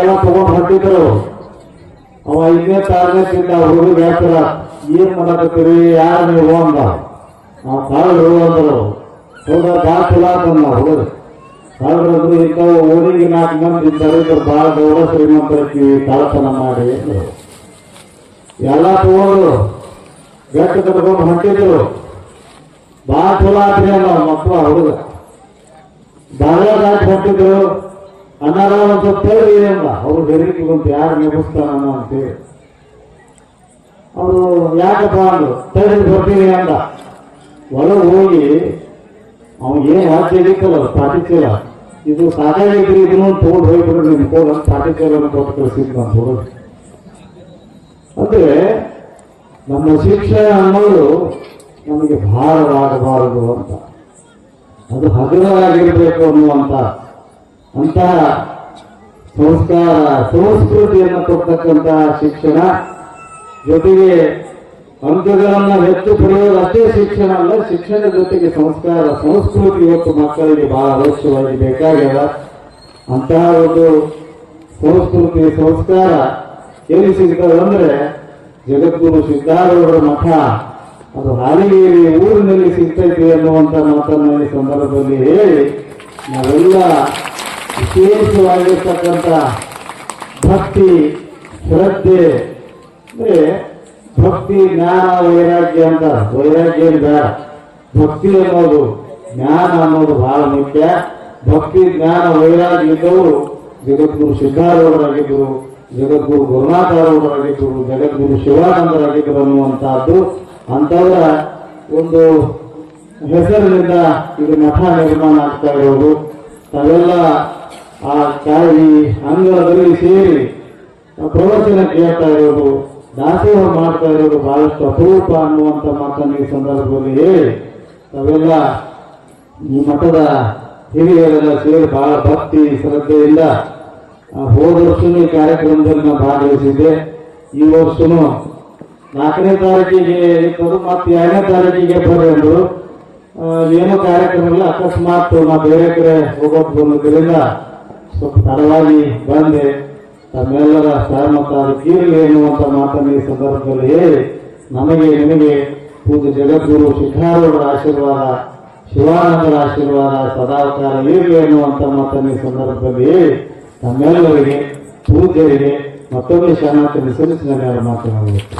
ಎಲ್ಲ ತಗೊಂಡ್ ಹೊಂಟಿದ್ರು ಅವ ಇನ್ನೇ ತಾರನೇ ತಿಂದ ಹುಡುಗ ಹೇಳ್ತಾರ, ಏನ್ ಮಾಡಕತ್ತೀರಿ? ಯಾರು ನೀವು? ಅಂದ. ನಾವು ಕಾಳು ಅಂದರು ಹೌದ ಭಾಳ ಚಲೋ ಅಂತಂದ ಹುಡುಗ ಕಾಳ್ರಂದ್ರು ಇಂಥವು ಊರಿಗೆ ನಾಲ್ಕು ಮಂದಿ ಇದ್ದಾರೆ ಬಾಳ ಭಾಳ ಗೌಡ ಶ್ರೀಮಂತರಕ್ಕೆ ಕಳತನ ಮಾಡಿ ಅಂದ್ರು. ಎಲ್ಲ ತಗೊಂಡ್ರು ಗಟ್ಟ ಕಟ್ಕೊಂಡು ಹೊಂಟಿದ್ರು. ಭಾಳ ಚಲೋ ಆತ್ರಿ ಅಂದ ಮಕ್ಕಳು ಹುಡುಗ. ಬಾಳ ದಾಟಿ ಹೊಂಟಿದ್ರು. ಅನ್ನಾರ ಒಂದ್ ಹೇಳಿ ಅಂದ ಅವ್ರು ಬೆರಿಗೆ ಅಂತ ಯಾರು ನೆಪಿಸ್ತಾನ ಅಂತೇಳಿ. ಅವರು ಯಾಕಪ್ಪ ಅಂದ್ರು ತೇರಿ ಬರ್ತೀನಿ ಅಂದ. ಒಳಗೆ ಹೋಗಿ ಏನು ವಾದ್ಯ ಇದಿತ್ತಲ್ಲ ಪಾಟಿಚೀಲ ಇದು ಇದ್ರೆ ಇದನ್ನು ತಗೊಂಡು ನಿಮ್ಗೆ ನಿಮ್ ಕೋಲ್ ಅಂತ ಪಾಟಿಚೀಲ ಕೊಟ್ಟು ಕಳಿಸಿದ್ ನಾನು ಹುಡುಗ ಅಂದ್ರೆ ನಮ್ಮ ಶಿಕ್ಷಣ ಅನ್ನೋದು ನಮಗೆ ಭಾರವಾಗಬಾರದು ಅಂತ. ಅದು ಹಗುರವಾಗಿರಬೇಕು ಅನ್ನುವಂತ ಅಂತಹ ಸಂಸ್ಕಾರ, ಸಂಸ್ಕೃತಿಯನ್ನು ಕೊಡ್ತಕ್ಕಂಥ ಶಿಕ್ಷಣ, ಜೊತೆಗೆ ಅಂಕಗಳನ್ನು ಹೆಚ್ಚು ಪಡೆಯುವುದು ಅಷ್ಟೇ ಶಿಕ್ಷಣ ಅಲ್ಲ, ಶಿಕ್ಷಣದ ಜೊತೆಗೆ ಸಂಸ್ಕಾರ, ಸಂಸ್ಕೃತಿ ಇವತ್ತು ಮಕ್ಕಳಿಗೆ ಬಹಳ ಅವಶ್ಯವಾಗಿ ಬೇಕಾಗ್ಯದ. ಅಂತಹ ಒಂದು ಸಂಸ್ಕೃತಿ, ಸಂಸ್ಕಾರ ಎಲ್ಲಿ ಸಿಗ್ತದೆ ಅಂದ್ರೆ ಜಗದ್ಗುರು ಸಿದ್ಧಾರೂಢರ ಮಠ, ಅದು ಹಾಲಿಗೇರಿ ಊರಿನಲ್ಲಿ ಸಿಗ್ತೈತಿ ಅನ್ನುವಂತ ಮಾತನ್ನು ಈ ಸಂದರ್ಭದಲ್ಲಿ ಹೇಳಿ ನಾವೆಲ್ಲ ವಿಶೇಷವಾಗಿರ್ತಕ್ಕಂಥ ಭಕ್ತಿ, ಶ್ರದ್ಧೆ, ಅಂದರೆ ಭಕ್ತಿ, ಜ್ಞಾನ, ವೈರಾಗ್ಯ ಅಂತ. ವೈರಾಗ್ಯ ಅಂತ ಭಕ್ತಿ ಅನ್ನೋದು ಜ್ಞಾನ ಅನ್ನೋದು ಬಹಳ ಮುಖ್ಯ. ಭಕ್ತಿ, ಜ್ಞಾನ, ವೈರಾಗ್ಯ ಇದ್ದವರು ಜಗದ್ಗುರು ಸಿದ್ಧಾರೂಢರಾಗಿದ್ದರು, ಜಗದ್ಗುರು ಗುರುನಾಥರವರಾಗಿದ್ದರು ಜಗದ್ಗುರು ಶಿವಾನಂದರಾಗಿದ್ದರು ಅನ್ನುವಂಥದ್ದು. ಅಂಥವರ ಒಂದು ಹೆಸರಿನಿಂದ ಇದು ಮಠ ನಿರ್ಮಾಣ ಆಗ್ತಾ ಇರೋದು. ತಾವೆಲ್ಲ ಆ ಕಾಯಿ ಅಂಗಳದಲ್ಲಿ ಸೇರಿ ಪ್ರವಚನ ಕೇಳ್ತಾ ಇರೋದು, ದಾಸೋಹ ಮಾಡ್ತಾ ಇರೋದು ಬಹಳಷ್ಟು ಅಪರೂಪ ಅನ್ನುವಂಥ ಮಾತನ್ನು ಈ ಸಂದರ್ಭದಲ್ಲಿ ಹೇಳಿ, ತಾವೆಲ್ಲ ಈ ಮಠದ ಹಿರಿಯರೆಲ್ಲ ಸೇರಿ ಬಹಳ ಭಕ್ತಿ ಶ್ರದ್ಧೆಯಿಂದ ಹೋದ ವರ್ಷನೂ ಈ ಕಾರ್ಯಕ್ರಮದಲ್ಲಿ ನಾನು ಭಾಗವಹಿಸಿದ್ದೆ. ಈ ವರ್ಷನೂ ನಾಲ್ಕನೇ ತಾರೀಕಿಗೆ ಇರ್ತದೆ, ಮತ್ತು ಎರಡನೇ ತಾರೀಕಿಗೆ ಬರೋದು ಏನೋ ಕಾರ್ಯಕ್ರಮ ಇಲ್ಲ, ಅಕಸ್ಮಾತ್ ನಾವು ಬೇರೆ ಕಡೆ ಹೋಗೋಕೆ ಬಂದಿದ್ದರಿಂದ ಸ್ವಲ್ಪ ತಡವಾಗಿ ಬಂದೆ. ತಮ್ಮೆಲ್ಲರ ಸಹಮತ ಎನ್ನುವಂತ ಮಾತನ್ನು ಈ ಸಂದರ್ಭದಲ್ಲಿ ಹೇಳಿ, ನಮಗೆ ನಿಮಗೆ ಪೂಜ್ಯ ಜಗದ್ಗುರು ಶಿಖಾರೂಢರ ಆಶೀರ್ವಾದ, ಶಿವಾನಂದರ ಆಶೀರ್ವಾದ ಸದಾಕಾಲ ಇರಲಿ ಎನ್ನುವಂಥ ಮಾತನ್ನು ಈ ಸಂದರ್ಭದಲ್ಲಿ ಹೇಳಿ, ತಮ್ಮೆಲ್ಲರಿಗೆ ಪೂಜ್ಯರಿಗೆ ಮತ್ತೊಮ್ಮೆ ಶರಣಾರ್ಥಿ ಸಲ್ಲಿಸಿದ ಮೇಲೆ ಮಾತನಾಡಬೇಕು